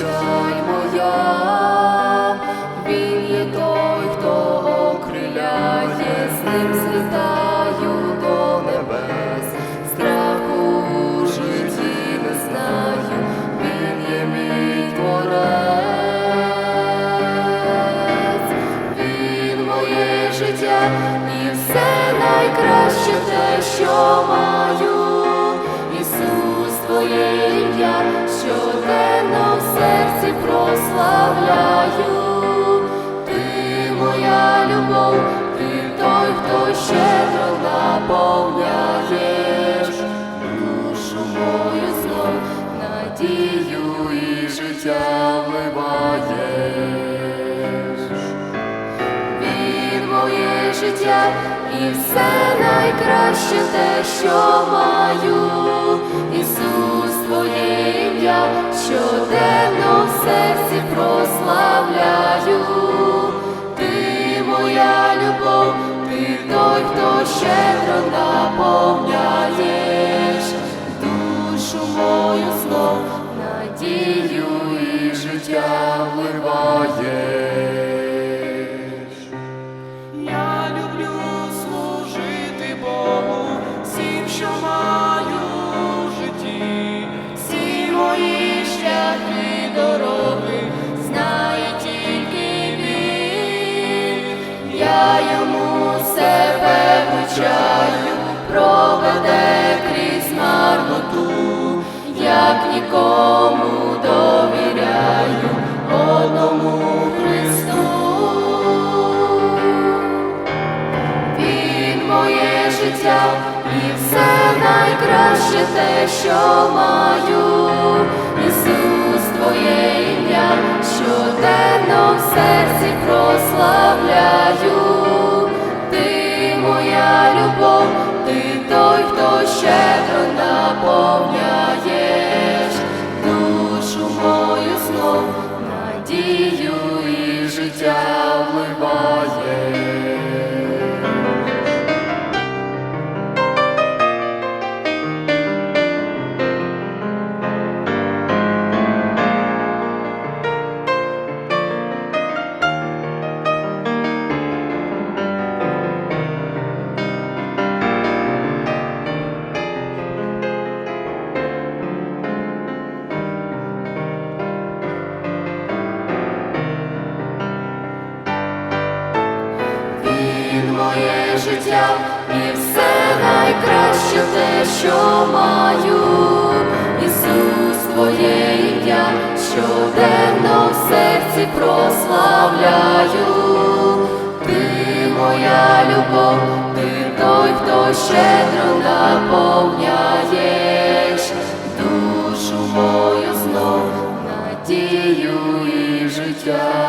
печаль моя, він є той, хто окриляє, з ним злітаю до небес, страху у житті не знаю, він є мій творець, він моє життя і все найкраще те, що маю. Твоє ім'я, щоденно серці прославляю. Ти моя любов, ти той, хто щедро наповняєш душу мою знов, надію і життя вливаєш. Він моє життя і все найкраще те, що маю. Ісус, Ім'я, щоденно в серці прославляю. Ти моя любов, ти той, хто щедро наповняєш душу мою знов, надію і життя вливаєш. І все найкраще те, що маю. Ісус, Твоє ім'я, щоденно в серці прославляю. Ти моя любов, ти той, хто щедро наповняєш душу мою знов, надію і життя життя і все найкраще те, що маю. Ісус, Твоє ім'я, щоденно в серці прославляю. Ти моя любов, ти той, хто щедро наповняєш душу мою знов, надію і життя.